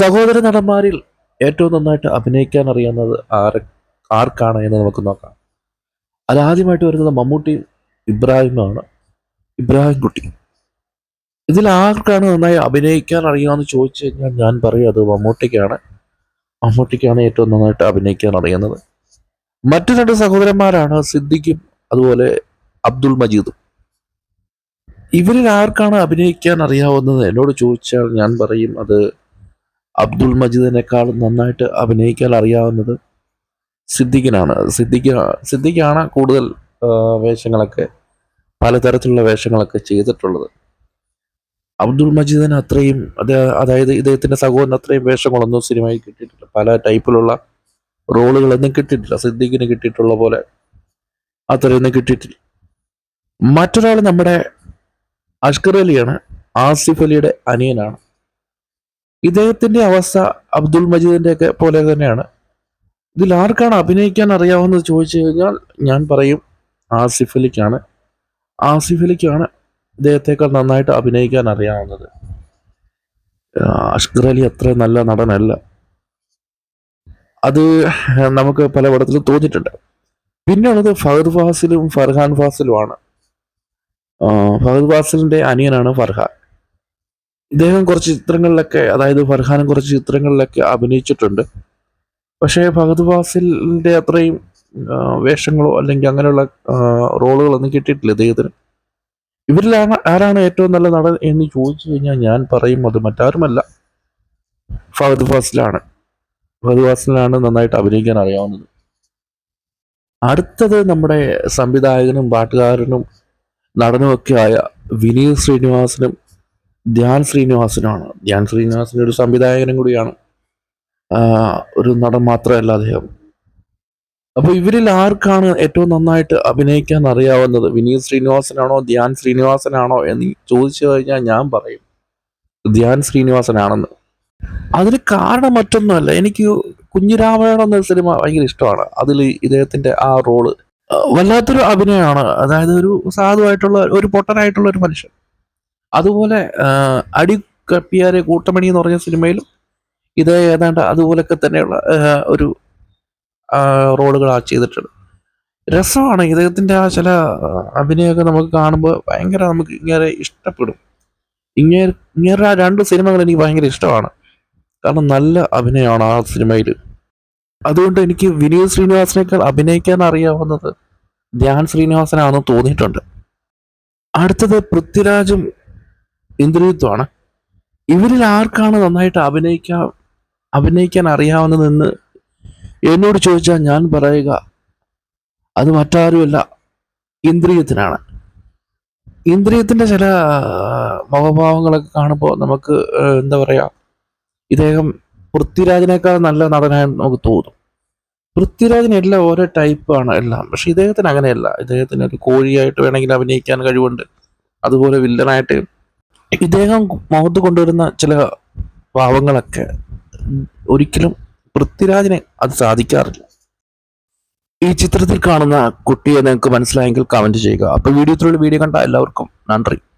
സഹോദര നടന്മാരിൽ ഏറ്റവും നന്നായിട്ട് അഭിനയിക്കാൻ അറിയുന്നത് ആര് ആർക്കാണ് എന്ന് നമുക്ക് നോക്കാം. അതാദ്യമായിട്ട് വരുന്നത് മമ്മൂട്ടിയും ഇബ്രാഹിമാണ്. ഇബ്രാഹിം കുട്ടി ഇതിൽ ആർക്കാണ് നന്നായി അഭിനയിക്കാൻ അറിയാമെന്ന് ചോദിച്ചു കഴിഞ്ഞാൽ ഞാൻ പറയും അത് മമ്മൂട്ടിക്കാണ്. മമ്മൂട്ടിക്കാണ് ഏറ്റവും നന്നായിട്ട് അഭിനയിക്കാൻ അറിയുന്നത്. മറ്റു രണ്ട് സഹോദരന്മാരാണ് സിദ്ദിഖും അതുപോലെ അബ്ദുൾ മജീദും. ഇവരിൽ ആർക്കാണ് അഭിനയിക്കാൻ അറിയാവുന്നത് എന്നോട് ചോദിച്ചാൽ ഞാൻ പറയും അത് അബ്ദുൾ മജീദിനേക്കാൾ നന്നായിട്ട് അഭിനയിക്കാൻ അറിയാവുന്നത് സിദ്ദിഖിനാണ്. സിദ്ദിഖ് സിദ്ദിഖാണ് കൂടുതൽ വേഷങ്ങളൊക്കെ പലതരത്തിലുള്ള വേഷങ്ങളൊക്കെ ചെയ്തിട്ടുള്ളത്. അബ്ദുൾ മജീദിന് അത്രയും അതായത് ഇദ്ദേഹത്തിന്റെ സഹോദരൻ അത്രയും വേഷങ്ങളൊന്നും സിനിമയിൽ കിട്ടിയിട്ടില്ല. പല ടൈപ്പിലുള്ള റോളുകളൊന്നും കിട്ടിയിട്ടില്ല. സിദ്ദിഖിന് കിട്ടിയിട്ടുള്ള പോലെ അത്രയൊന്നും കിട്ടിയിട്ടില്ല. മറ്റൊരാൾ നമ്മുടെ അഷ്കർ അലിയാണ്. ആസിഫ് അലിയുടെ അനിയനാണ്. ഇദ്ദേഹത്തിന്റെ അവസ്ഥ അബ്ദുൾ മജീദിന്റെ ഒക്കെ പോലെ തന്നെയാണ്. ഇതിൽ ആർക്കാണ് അഭിനയിക്കാൻ അറിയാവുന്നത് ചോദിച്ചു കഴിഞ്ഞാൽ ഞാൻ പറയും ആസിഫ് അലിക്കാണ്. ആസിഫ് അലിക്കാണ് ഇദ്ദേഹത്തെക്കാൾ നന്നായിട്ട് അഭിനയിക്കാൻ അറിയാവുന്നത്. അഷ്കർ അലി അത്ര നല്ല നടനല്ല. അത് നമുക്ക് പല പടത്തിലും തോന്നിയിട്ടുണ്ട്. പിന്നെയുള്ളത് ഫഹദ് ഫാസിലും ഫർഹാൻ ഫാസിലുമാണ്. ഫഹദ് ഫാസിലിന്റെ അനിയനാണ് ഫർഹാൻ. ഇദ്ദേഹം കുറച്ച് ചിത്രങ്ങളിലൊക്കെ അതായത് ഫർഹാനും കുറച്ച് ചിത്രങ്ങളിലൊക്കെ അഭിനയിച്ചിട്ടുണ്ട്. പക്ഷേ ഫഹദ് ഫാസിലിന്റെ അത്രയും വേഷങ്ങളോ അല്ലെങ്കിൽ അങ്ങനെയുള്ള റോളുകളൊന്നും കിട്ടിയിട്ടില്ല ഇദ്ദേഹത്തിന്. ഇവരിലാണ് ആരാണ് ഏറ്റവും നല്ല നടൻ എന്ന് ചോദിച്ചു കഴിഞ്ഞാൽ ഞാൻ പറയും അത് മറ്റാരുമല്ല. ഫഹദ് ഫാസിലാണ് ഫഹദ് ഫാസിലാണ് നന്നായിട്ട് അഭിനയിക്കാൻ അറിയാവുന്നത്. അടുത്തത് നമ്മുടെ സംവിധായകനും പാട്ടുകാരനും നടനുമൊക്കെ ആയ വിനീത് ശ്രീനിവാസനും ധ്യാൻ ശ്രീനിവാസനാണ്. ധ്യാൻ ശ്രീനിവാസൻ ഒരു സംവിധായകനും കൂടിയാണ്. ഒരു നടൻ മാത്രമല്ല അദ്ദേഹം. അപ്പോൾ ഇവരിൽ ആർക്കാണ് ഏറ്റവും നന്നായിട്ട് അഭിനയിക്കാൻ അറിയാവുന്നത്? വിനീത് ശ്രീനിവാസനാണോ ധ്യാൻ ശ്രീനിവാസനാണോ എന്ന് ചോദിച്ചു കഴിഞ്ഞാൽ ഞാൻ പറയും ധ്യാൻ ശ്രീനിവാസനാണെന്ന്. അതിന് കാരണം മറ്റൊന്നുമല്ല. എനിക്ക് കുഞ്ഞിരാമായണം എന്ന സിനിമ ഭയങ്കര ഇഷ്ടമാണ്. അതിൽ ഇദ്ദേഹത്തിന്റെ ആ റോൾ വല്ലാത്തൊരു അഭിനയമാണ്. അതായത് ഒരു സാധുവായിട്ടുള്ള ഒരു പൊട്ടനായിട്ടുള്ള ഒരു മനുഷ്യൻ. അതുപോലെ അടി കപ്പിയാരെ കൂട്ടമണി എന്ന് പറഞ്ഞ സിനിമയിലും ഇത് ഏതാണ്ട് അതുപോലൊക്കെ തന്നെയുള്ള ഒരു റോളുകൾ ആ ചെയ്തിട്ടുണ്ട്. രസമാണ് ഇദ്ദേഹത്തിന്റെ ആ ചില അഭിനയമൊക്കെ നമുക്ക് കാണുമ്പോൾ ഭയങ്കര നമുക്ക് ഇങ്ങനെ ഇഷ്ടപ്പെടും. ഇങ്ങനെ ഇങ്ങനെ ആ രണ്ട് സിനിമകൾ എനിക്ക് ഭയങ്കര ഇഷ്ടമാണ്. കാരണം നല്ല അഭിനയമാണ് ആ സിനിമയിൽ. അതുകൊണ്ട് എനിക്ക് വിനീത് ശ്രീനിവാസനേക്കാൾ അഭിനയിക്കാൻ അറിയാവുന്നത് ധ്യാൻ ശ്രീനിവാസനാണെന്ന് തോന്നിയിട്ടുണ്ട്. അടുത്തത് പൃഥ്വിരാജും ഇന്ദ്രജിത്തുമാണ് ഇവരിൽ ആർക്കാണ് നന്നായിട്ട് അഭിനയിക്കാൻ അഭിനയിക്കാൻ അറിയാവുന്നതെന്ന് എന്നോട് ചോദിച്ചാൽ ഞാൻ പറയുക അത് മറ്റാരുമല്ല ഇന്ദ്രിയത്തിനാണ് ഇന്ദ്രിയത്തിന്റെ ചില മുഖഭാവങ്ങളൊക്കെ കാണുമ്പോൾ നമുക്ക് എന്താ പറയുക ഇദ്ദേഹം പൃഥ്വിരാജിനേക്കാൾ നല്ല നടനായി നമുക്ക് തോന്നും. പൃഥ്വിരാജിന് എല്ലാം ഓരോ ടൈപ്പാണ് എല്ലാം പക്ഷെ ഇദ്ദേഹത്തിന് അങ്ങനെയല്ല. ഇദ്ദേഹത്തിന് ഒരു കോഴിയായിട്ട് വേണമെങ്കിൽ അഭിനയിക്കാൻ കഴിവുണ്ട്. അതുപോലെ വില്ലനായിട്ട് ഇദ്ദേഹം മുഖത്ത് കൊണ്ടുവരുന്ന ചില ഭാവങ്ങളൊക്കെ ഒരിക്കലും പൃഥ്വിരാജിനെ അത് സാധിക്കാറില്ല. ഈ ചിത്രത്തിൽ കാണുന്ന കുട്ടിയെ നിങ്ങൾക്ക് മനസ്സിലായെങ്കിൽ കമന്റ് ചെയ്യുക. അപ്പോൾ വീഡിയോ ത്രൂ വീഡിയോ കണ്ട എല്ലാവർക്കും നന്ദി.